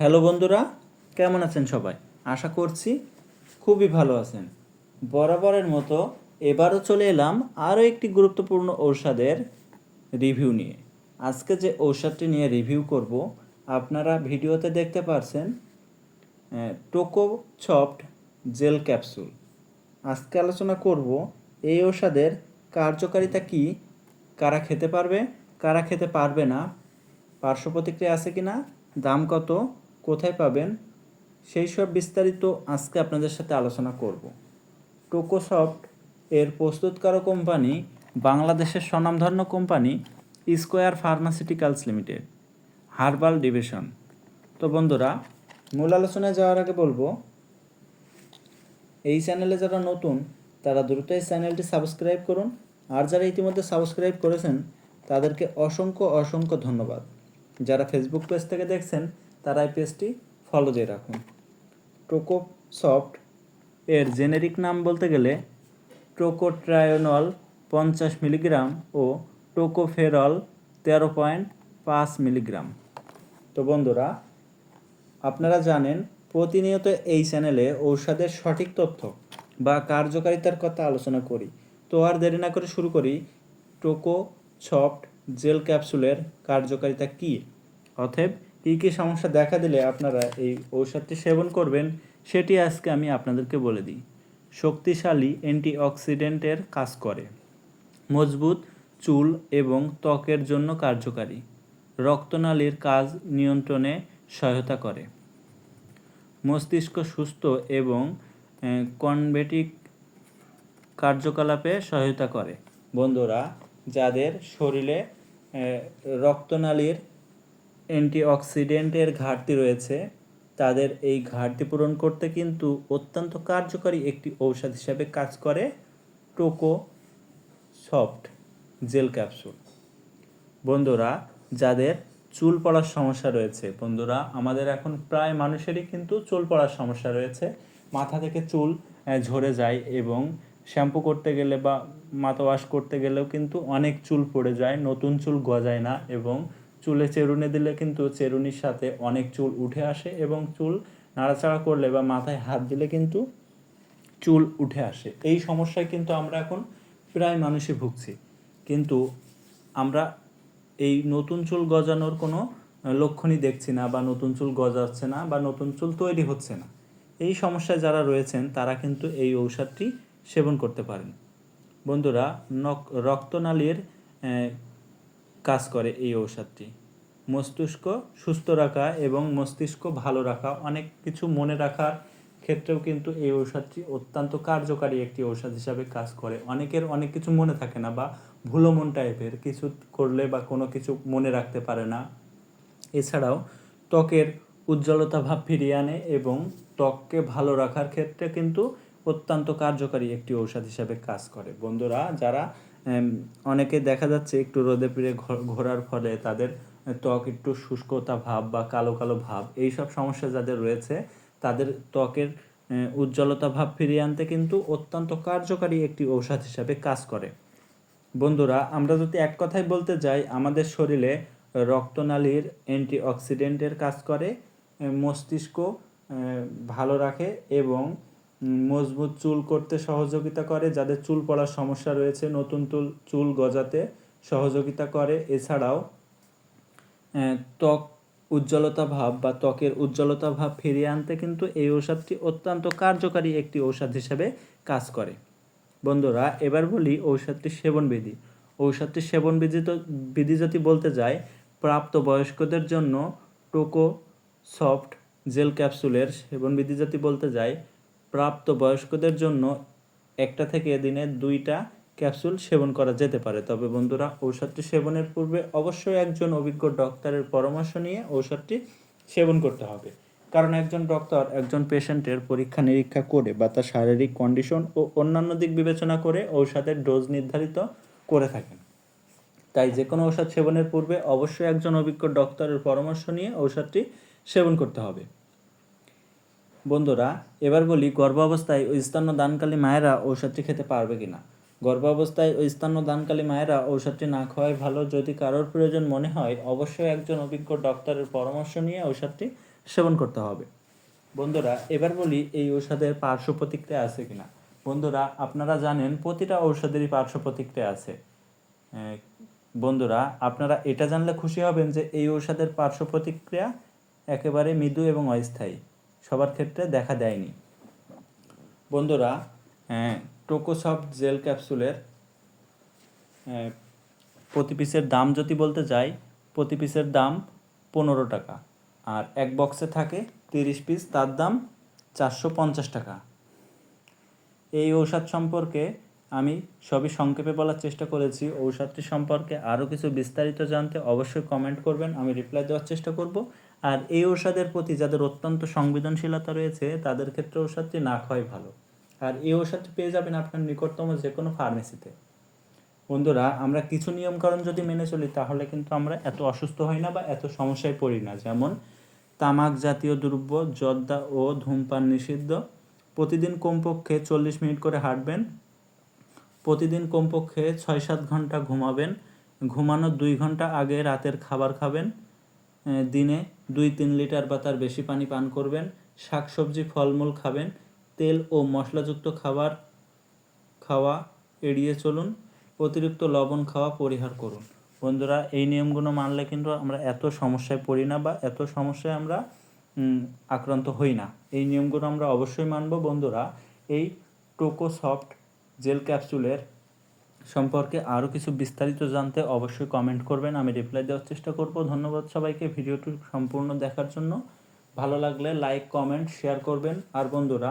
Hello বন্ধুরা, কেমন আছেন সবাই? আশা করছি খুবই ভালো আছেন। বরাবরের মতো এবারও চলে এলাম আরও একটি গুরুত্বপূর্ণ ঔষধের রিভিউ নিয়ে। আজকে যে ঔষধটি নিয়ে রিভিউ করব, আপনারা ভিডিওতে দেখতে পারছেন টোকো সফট জেল ক্যাপসুল। আজকে আলোচনা করব, এই ঔষধের কার্যকারিতা কি, কারা খেতে পারবে, কারা খেতে পারবে না, পার্শ্ব প্রতিক্রিয়া আছে কি না দাম কত কোথায় পাবেন, সেই সব বিস্তারিত আজকে আপনাদের সাথে আলোচনা করব। টোকোসফট এর প্রস্তুতকারক কোম্পানি বাংলাদেশের স্বনামধন্য company square pharmaceuticals limited, herbal division. তো বন্ধুরা, মূল আলোচনায় যাওয়ার আগে বলব, এই চ্যানেলে যারা নতুন, তারা দ্রুত এই চ্যানেলটি সাবস্ক্রাইব করুন। আর যারা ইতিমধ্যে সাবস্ক্রাইব করেছেন, তাদেরকে অসংখ্য অসংখ্য ধন্যবাদ। যারা ফেসবুক পেজ থেকে দেখছেন তারা এই পেজটি ফলো দিয়ে রাখুন। টোকো সফট এর জেনেরিক নাম বলতে গেলে টোকোট্রায়োনল পঞ্চাশ মিলিগ্রাম ও টোকোফেরল তেরো পয়েন্ট পাঁচ মিলিগ্রাম তো বন্ধুরা, আপনারা জানেন প্রতিনিয়ত এই চ্যানেলে ঔষধের সঠিক তথ্য বা কার্যকারিতার কথা আলোচনা করি। তো আর দেরি না করে শুরু করি টোকো সফট জেল ক্যাপসুলের কার্যকারিতা কী? অতএব কী কী সমস্যা দেখা দিলে আপনারা এই ঔষধটি সেবন করবেন, সেটি আজকে আমি আপনাদেরকে বলে দিই। শক্তিশালী অ্যান্টিঅক্সিডেন্টের কাজ করে। মজবুত চুল এবং ত্বকের জন্য কার্যকারী। রক্তনালীর কাজ নিয়ন্ত্রণে সহায়তা করে। মস্তিষ্ক সুস্থ এবং কনভেটিক কার্যকলাপে সহায়তা করে। বন্ধুরা, যাদের শরীরে রক্তনালীর অ্যান্টিঅক্সিডেন্টের ঘাটতি রয়েছে। তাদের এই ঘাটতি পূরণ করতে কিন্তু অত্যন্ত কার্যকরী একটি ঔষধ হিসাবে কাজ করে টোকো সফট জেল ক্যাপসুল। বন্ধুরা, যাদের চুল পড়ার সমস্যা রয়েছে, বন্ধুরা, আমাদের এখন প্রায় মানুষেরই কিন্তু চুল পড়ার সমস্যা রয়েছে। মাথা থেকে চুল ঝরে যায় এবং শ্যাম্পু করতে গেলে বা মাথা ওয়াশ করতে গেলেও কিন্তু অনেক চুল পড়ে যায়, নতুন চুল গজায় না এবং চুলে চেরুনে দিলে কিন্তু চেরুনির সাথে অনেক চুল উঠে আসে এবং চুল নাড়াচাড়া করলে বা মাথায় হাত দিলে কিন্তু চুল উঠে আসে। এই সমস্যায় কিন্তু আমরা এখন প্রায় মানুষই ভুগছি। কিন্তু আমরা এই নতুন চুল গজানোর কোনো লক্ষণই দেখছি না বা নতুন চুল গজাচ্ছে না বা নতুন চুল তৈরি হচ্ছে না। এই সমস্যায় যারা রয়েছেন, তারা কিন্তু এই ঔষধটি সেবন করতে পারেন। বন্ধুরা নক রক্তনালীর কাজ করে এই ঔষধটি। মস্তিষ্ক সুস্থ রাখা এবং মস্তিষ্ক ভালো রাখা, অনেক কিছু মনে রাখার ক্ষেত্রেও কিন্তু এই ঔষধটি অত্যন্ত কার্যকারী একটি ঔষধ হিসাবে কাজ করে। অনেকের অনেক কিছু মনে থাকে না বা ভুলো মন টাইপের কিছু করলে বা কোনো কিছু মনে রাখতে পারে না। এছাড়াও ত্বকের উজ্জ্বলতা ভাব ফিরিয়ে আনে এবং ত্বককে ভালো রাখার ক্ষেত্রে কিন্তু অত্যন্ত কার্যকারী একটি ঔষধ হিসাবে কাজ করে। বন্ধুরা, যারা অনেকে দেখা যাচ্ছে একটু রোদে পিড়ে ঘোরার ফলে তাদের ত্বক একটু শুষ্কতা ভাব বা কালো কালো ভাব এই সব সমস্যা যাদের রয়েছে, তাদের ত্বকের উজ্জ্বলতা ভাব ফিরিয়ে আনতে কিন্তু অত্যন্ত কার্যকারী একটি ঔষধ হিসাবে কাজ করে। বন্ধুরা, আমরা যদি এক কথায় বলতে যাই, আমাদের শরীরে রক্তনালীর অ্যান্টিঅক্সিডেন্টের কাজ করে মস্তিষ্ক ভালো রাখে এবং মজবুত চুল করতে সহযোগিতা করে, যাদের চুল পড়ার সমস্যা রয়েছে, নতুন চুল চুল গজাতে সহযোগিতা করে। এছাড়াও ত্বক উজ্জ্বলতা ভাব বা ত্বকের উজ্জ্বলতা ভাব ফিরিয়ে আনতে কিন্তু এই ঔষধটি অত্যন্ত কার্যকারী একটি ঔষধ হিসেবে কাজ করে। বন্ধুরা, এবার বলি ঔষধটি সেবন বিধি ঔষধটির সেবন বিধি তো বিধি যদি বলতে যাই, প্রাপ্ত বয়স্কদের জন্য টোকো সফট জেল ক্যাপসুলের সেবন বিধি যদি বলতে যাই, প্রাপ্ত বয়স্কদের জন্য একটা থেকে দিনে দুইটা ক্যাপসুল সেবন করা যেতে পারে। তবে বন্ধুরা, ঔষধটি সেবনের পূর্বে অবশ্যই একজন অভিজ্ঞ ডক্টরের পরামর্শ নিয়ে ঔষধটি সেবন করতে হবে। কারণ একজন ডক্টর একজন পেশেন্টের পরীক্ষা নিরীক্ষা করে বা তার শারীরিক কন্ডিশন ও অন্যান্য দিক বিবেচনা করে ঔষধের ডোজ নির্ধারিত করে থাকেন। তাই যে কোনো ঔষধ সেবনের পূর্বে অবশ্যই একজন অভিজ্ঞ ডক্টরের পরামর্শ নিয়ে ঔষধটি সেবন করতে হবে। বন্ধুরা, এবার বলি গর্ভাবস্থায় ওই স্তন্য দানকালী মায়েরা ঔষধটি খেতে পারবে কিনা। গর্ভাবস্থায় ওই স্তন্য দানকালী মায়েরা ঔষধটি না খাওয়াই ভালো যদি কারোর প্রয়োজন মনে হয়, অবশ্যই একজন অভিজ্ঞ ডক্টরের পরামর্শ নিয়ে ঔষধটি সেবন করতে হবে। বন্ধুরা, এবার বলি এই ঔষধের পার্শ্ব প্রতিক্রিয়া আছে কিনা। বন্ধুরা, আপনারা জানেন প্রতিটা ঔষধেরই পার্শ্ব প্রতিক্রিয়া আছে। বন্ধুরা, আপনারা এটা জানলে খুশি হবেন যে এই ঔষধের পার্শ্ব প্রতিক্রিয়া একেবারে মৃদু এবং অস্থায়ী। সবার ক্ষেত্রে দেখা দেয়নি। বন্ধুরা টোকোসফট জেল ক্যাপসুলের প্রতি পিসের দাম যদি বলতে যাই, প্রতি পিসের দাম পনেরো টাকা। আর এক বক্সে থাকে তিরিশ পিস, তার দাম চারশো পঞ্চাশ টাকা। এই ঔষধ সম্পর্কে আমি সবই সংক্ষেপে বলার চেষ্টা করেছি। ঔষধটি সম্পর্কে আরও কিছু বিস্তারিত জানতে অবশ্যই কমেন্ট করবেন, আমি রিপ্লাই দেওয়ার চেষ্টা করব। আর এই ঔষধের প্রতি যাদের অত্যন্ত সংবেদনশীলতা রয়েছে, তাদের ক্ষেত্রে ঔষধটি না খাওয়াই ভালো। আর এই ঔষধটি পেয়ে যাবেন আপনার নিকটতম যে কোনো ফার্মেসিতে। বন্ধুরা, আমরা কিছু নিয়মকানুন যদি মেনে চলি, তাহলে কিন্তু আমরা এত অসুস্থ হই না বা এত সমস্যায় পড়ি না। যেমন, তামাক জাতীয় দ্রব্য, জর্দা ও ধূমপান নিষিদ্ধ। প্রতিদিন কমপক্ষে চল্লিশ মিনিট করে হাঁটবেন। প্রতিদিন কমপক্ষে ছয় সাত ঘণ্টা ঘুমাবেন। ঘুমানোর দুই ঘণ্টা আগে রাতের খাবার খাবেন। দিনে দুই তিন লিটার বা তার বেশি পানি পান করবেন। শাকসবজি, ফলমূল খাবেন। তেল ও মশলাযুক্ত খাবার খাওয়া এড়িয়ে চলুন। অতিরিক্ত লবণ খাওয়া পরিহার করুন। বন্ধুরা, এই নিয়মগুলো মানলে কিন্তু আমরা এত সমস্যায় পড়ি না বা এত সমস্যায় আমরা আক্রান্ত হই না। এই নিয়মগুলো আমরা অবশ্যই মানব। বন্ধুরা, এই টোকো সফট জেল ক্যাপসুলের সম্পর্কে আরও কিছু বিস্তারিত জানতে অবশ্যই কমেন্ট করবেন। আমি রিপ্লাই দেওয়ার চেষ্টা করব। ধন্যবাদ সবাইকে ভিডিওটি সম্পূর্ণ দেখার জন্য। ভালো লাগলে লাইক কমেন্ট শেয়ার করবেন। আর বন্ধুরা